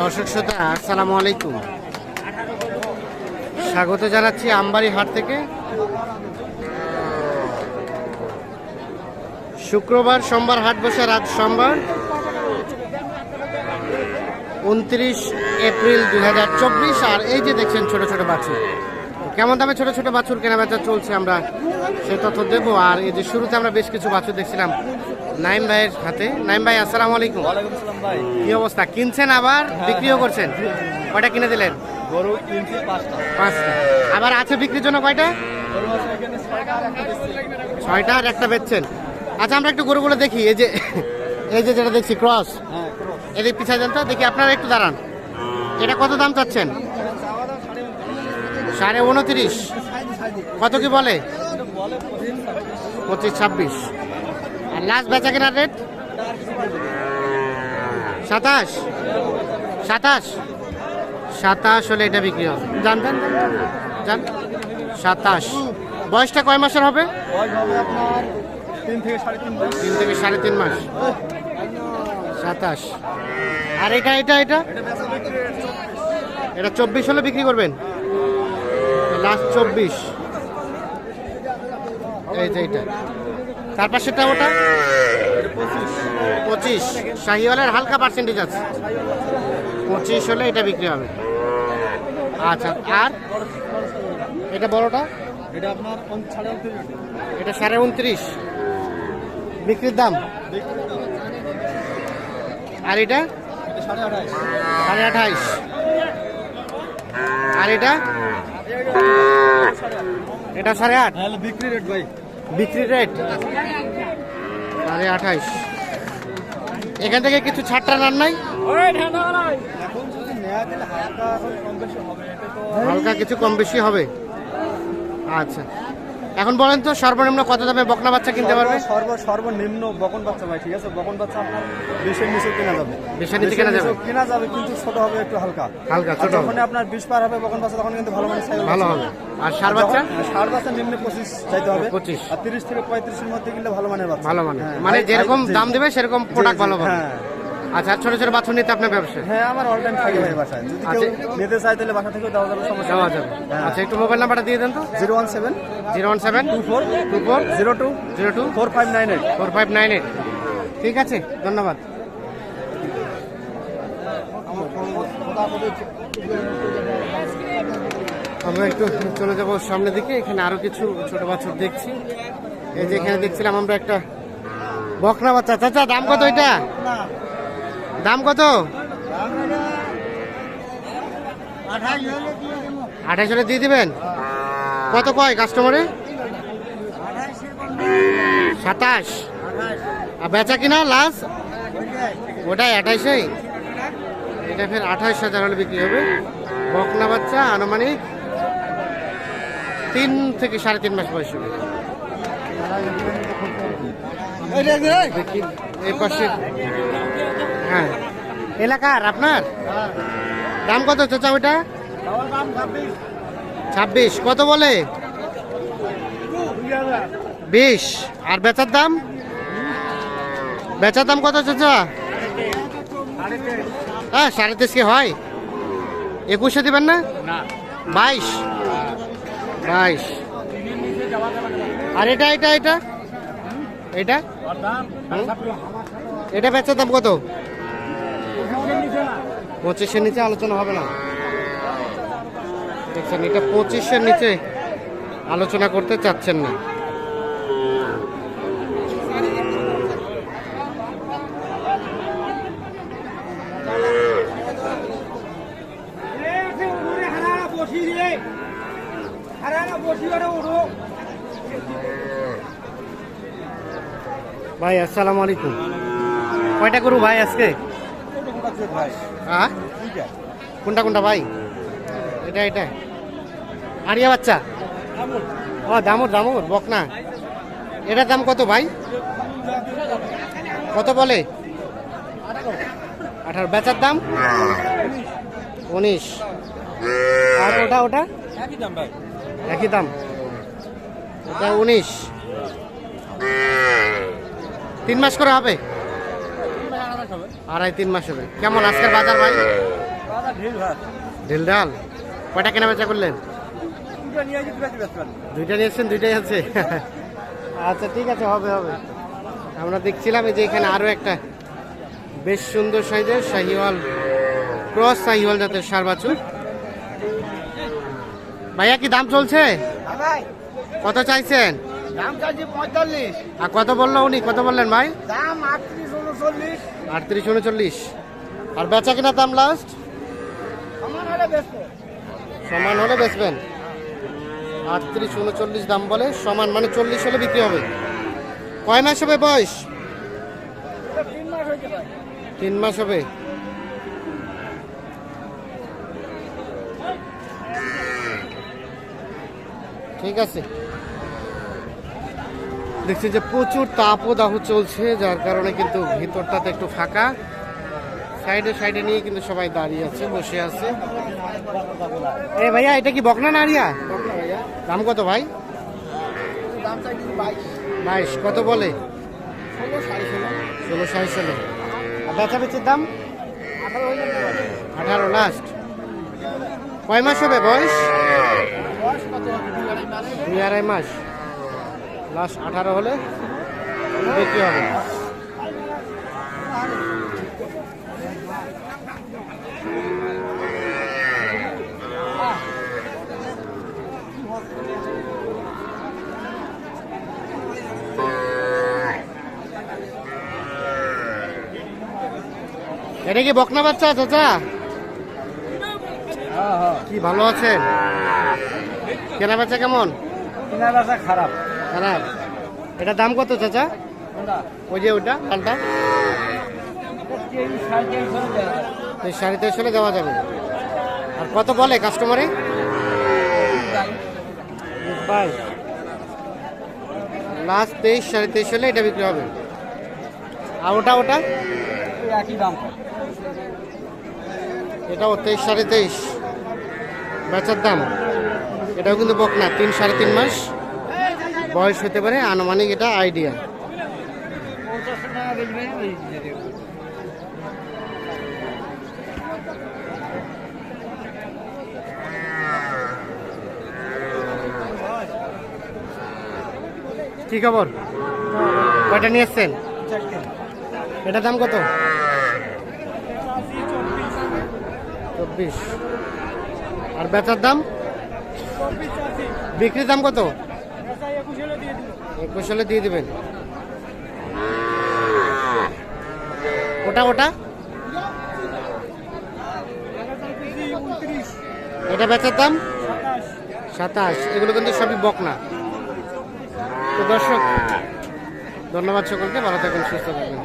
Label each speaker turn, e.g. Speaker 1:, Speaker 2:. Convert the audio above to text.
Speaker 1: দর্শক শ্রোতা, আসসালামু আলাইকুম। স্বাগত জানাচ্ছি আমবাড়ি হাট থেকে। শুক্রবার সোমবার হাট বসে, রাত সোমবার। উনত্রিশ এপ্রিল দুই হাজার চব্বিশ, আর এই যে দেখছেন ছোট ছোট বাছুর। কেমন দামে ছোট ছোট বাছুর কেনা বেচা চলছে আমরা সে তথ্য দেবো। আর এই যে শুরুতে আমরা বেশ কিছু বাছুর দেখছিলাম। নাইম ভাইয়ের হাতে। নাইম ভাই আসসালামু আলাইকুম।
Speaker 2: ভাই।
Speaker 1: কি অবস্থা? কিনছেন আবার? বিক্রিও করছেন? কয়টা কিনে দিলেন?
Speaker 2: গরু কিনছি পাঁচটা।
Speaker 1: পাঁচটা। আবার আছে বিক্রির জন্য কয়টা?
Speaker 2: ছয়টা আর একটা
Speaker 1: বেচছেন। আচ্ছা আমরা একটু গরুগুলো দেখি। এই যে এই যে যেটা দেখছি ক্রস।
Speaker 2: হ্যাঁ ক্রস।
Speaker 1: এদিক পিছায় যান তো দেখি আপনারা একটু দাঁড়ান। এটা কত দাম চাচ্ছেন? সাড়ে উনত্রিশ। কত কি বলে?
Speaker 2: পঁচিশ
Speaker 1: ছাব্বিশ। লাস্ট বেচা কেনার রেট সাতাশ। সাতাশ। সাতাশ হলে এটা বিক্রি হবে। জানতেন জান সাতাশ। বয়সটা কয় মাসের হবে?
Speaker 2: তিন থেকে সাড়ে তিন মাস।
Speaker 1: সাতাশ। আর এটা এটা এটা?
Speaker 2: এটা চব্বিশ
Speaker 1: হলে বিক্রি করবেন? লাস্ট চব্বিশ। এই যে, এইটা। তার পাশেরটা ওটা?
Speaker 2: পঁচিশ।
Speaker 1: শাহিওয়ালের হালকা পার্সেন্টেজ আছে। পঁচিশ হলে এটা বিক্রি হবে। আচ্ছা আর? এটা বড়টা?
Speaker 2: এটা আপনার সাড়ে উনত্রিশ।
Speaker 1: এটা সাড়ে উনত্রিশ। বিক্রির দাম? আর এটা?
Speaker 2: এটা সাড়ে
Speaker 1: আঠাইশ। আর এটা? এটা সাড়ে আট।
Speaker 2: বিক্রি রেট ভাই।
Speaker 1: বিক্রি রেট সাড়ে আঠাইশ। এখান থেকে কিছু ছাড়টা নান নাই?
Speaker 2: এখন যদি নেওয়া দিলে হালকা এখন কম বেশি হবে এটা তো
Speaker 1: হালকা কিছু কম বেশি হবে? আচ্ছা। এখন বলেন তো সর্বনিম্ন কত দামে বকনা বাচ্চা কিনতে পারবে?
Speaker 2: সর্ব- সর্ব সর্বনিম্ন বকন বাচ্চা ভাই ঠিক আছে? বকন বাচ্চা আপনার বিশের নিচে কেনা যাবে।
Speaker 1: বিশের নিচে কেনা যাবে?
Speaker 2: কেনা যাবে কিন্তু ছোট হবে একটু হালকা।
Speaker 1: হালকা, ছোট
Speaker 2: যখন আপনার বিশ পার হবে বকন বাচ্চা তখন কিন্তু ভালো মানে ছাগল
Speaker 1: ভালো হবে। আর সার বাচ্চা?
Speaker 2: ষাট বাচ্চা নিম্নে পঁচিশ চাইতে হবে।
Speaker 1: 25
Speaker 2: আর তিরিশ থেকে পঁয়ত্রিশের মধ্যে কিনলে ভালো মানের বাচ্চা।
Speaker 1: ভালো মানে
Speaker 2: হ্যাঁ,
Speaker 1: মানে যেরকম দাম দেবে সেরকম প্রোডাক্ট ভালো হবে।
Speaker 2: হ্যাঁ।
Speaker 1: আচ্ছা ছোট ছোট বাছুর নিতে আপনার ব্যবসা?
Speaker 2: হ্যাঁ আমার অল টাইম থাকে ভাই বাসায়। যদি কেউ
Speaker 1: আচ্ছা।
Speaker 2: নিতে চায় তাহলে বাসা থেকেও দেওয়া যাবে সমস্যা
Speaker 1: দেওয়া যাবে। আচ্ছা একটু মোবাইল নাম্বারটা দিয়ে দেন তো।
Speaker 2: Zero one seven
Speaker 1: zero one seven
Speaker 2: two four
Speaker 1: two four
Speaker 2: zero two
Speaker 1: zero two
Speaker 2: four five nine eight.
Speaker 1: Four five nine eight. ঠিক আছে ধন্যবাদ। আমরা একটু চলে যাব সামনের দিকে এখানে আরও কিছু ছোট বাছুর দেখছি। এই যে এখানে দেখছিলাম আমরা একটা বকনা বাচ্চা। চাচা দাম কত এটা? দাম কত? আঠাশ হলে দিয়ে দিবেন? কত কয় কাস্টমারে সাতাশ। আর বেচা কিনা লাস্ট ওটাই আঠাইশে। এটা ফের আঠাশ হাজার হলে বিক্রি হবে। বকনা বাচ্চা আনুমানিক তিন থেকে সাড়ে তিন মাস বয়স হবে। এই পাশে হ্যাঁ। এলাকার আপনার? দাম কত চাচা ওইটা? ছাব্বিশ। কত বলে? বিশ। আর বেচার দাম? বেচার দাম কত চাচা? হ্যাঁ সাড়ে তেইশ কি হয়? একুশে দিবেন না? বাইশ। বাইশ। আর এটা এটা এটা? এটা? এটা বেচার দাম কত? পঁচিশের নিচে আলোচনা হবে না। দেখছেন, এটা পঁচিশের নিচে আলোচনা করতে চাচ্ছেন না। ভাই, আসসালামু আলাইকুম। কয়টা করু ভাই আজকে? হ্যাঁ কোনটা কোনটা ভাই? এটা এটা। আরিয়া বাচ্চা? ও দামুর দামুর বকনা। এটার দাম কত ভাই? কত বলে? আঠারো। বেচার দাম? উনিশ। আর ওটা ওটা? একই দাম। ওটা উনিশ। তিন মাস করে হবে?
Speaker 2: মাস হবে।
Speaker 1: আড়াই তিন মাস হবে। কেমন আজকের বাজার ভাই?
Speaker 2: ঢিল
Speaker 1: ঢিল ডাল কয়টা কেনা বেচা করলেন? দুইটা নিয়েছেন দুইটাই আছে? আচ্ছা ঠিক আছে হবে হবে। আমরা দেখছিলাম এই যে এখানে আরও একটা বেশ সুন্দর সাইজের শাহিওয়াল ক্রস শাহিওয়াল জাতের সার বাছুর। ভাইয়া কি দাম চলছে?
Speaker 2: ভাই।
Speaker 1: কত চাইছেন?
Speaker 2: দাম চাইছি পঁয়তাল্লিশ।
Speaker 1: আর কত বলল উনি? কত বললেন ভাই?
Speaker 2: দাম আটত্রিশ উনচল্লিশ
Speaker 1: আটত্রিশ উনচল্লিশ। আর বেচা কিনা দাম লাস্ট সমান হলে বেচবেন। আটত্রিশ উনচল্লিশ দাম বলে সমান মানে চল্লিশ হলে বিক্রি হবে। কয় মাস হবে বয়স?
Speaker 2: তিন মাস
Speaker 1: হবে। ঠিক আছে। দেখছি যে প্রচুর তাপ ও দাহ চলছে, যার কারণে কিন্তু ভিতরটাতে একটু ফাঁকা। সাইডে সাইডে নিয়ে কিন্তু সবাই দাঁড়িয়ে আছে, বসে আছে। এ ভাইয়া, এটা কি বকনা
Speaker 2: ভাইয়া
Speaker 1: দাম কত ভাই?
Speaker 2: বাইশ,
Speaker 1: কত বলে?
Speaker 2: ষোলো, সাড়ে ষোলো।
Speaker 1: আর বেচা বেচির দাম?
Speaker 2: আঠারো
Speaker 1: লাস্ট কয় মাস হবে বয়স? দুই আড়াই মাস। লাস্ট আঠারো হলে বিক্রি হবে। এটা কি বকনা বাচ্চা, চাচা? কি ভালো আছে কেনা বেচা কেমন?
Speaker 2: কেনা বেচা খারাপ।
Speaker 1: খারাপ। এটা দাম কত চাচা? ওই যে ওটা, লালটা?
Speaker 2: সাড়ে তেইশ হলে দেওয়া যাবে।
Speaker 1: আর কত বলে কাস্টমারে লাস্ট তেইশ, সাড়ে তেইশ হলে এটা বিক্রি হবে। আর ওটা ওটা?
Speaker 2: একই দাম
Speaker 1: এটাও তেইশ, সাড়ে তেইশ। বেচার দাম। এটাও কিন্তু বকনা, তিন, সাড়ে তিন মাস। বয়স হতে পারে, আনুমানিক এটা আইডিয়া কি খবর? কয়টা নিয়ে এসছেন? এটার দাম কত? চব্বিশ। আর বেচার দাম? বিক্রির দাম কত? একুশ হলে দিয়ে দিবেন? ওটা ওটা? এটা বেচার দাম? সাতাশ। এগুলো কিন্তু সবই বকনা। তো দর্শক, ধন্যবাদ সকলকে, ভালো থাকুন, সুস্থ থাকবেন।